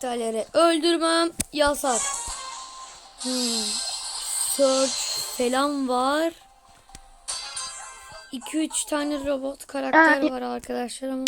karakterleri öldürmem yasak. Hmm. Search falan var. 2-3 tane robot karakter var arkadaşlar ama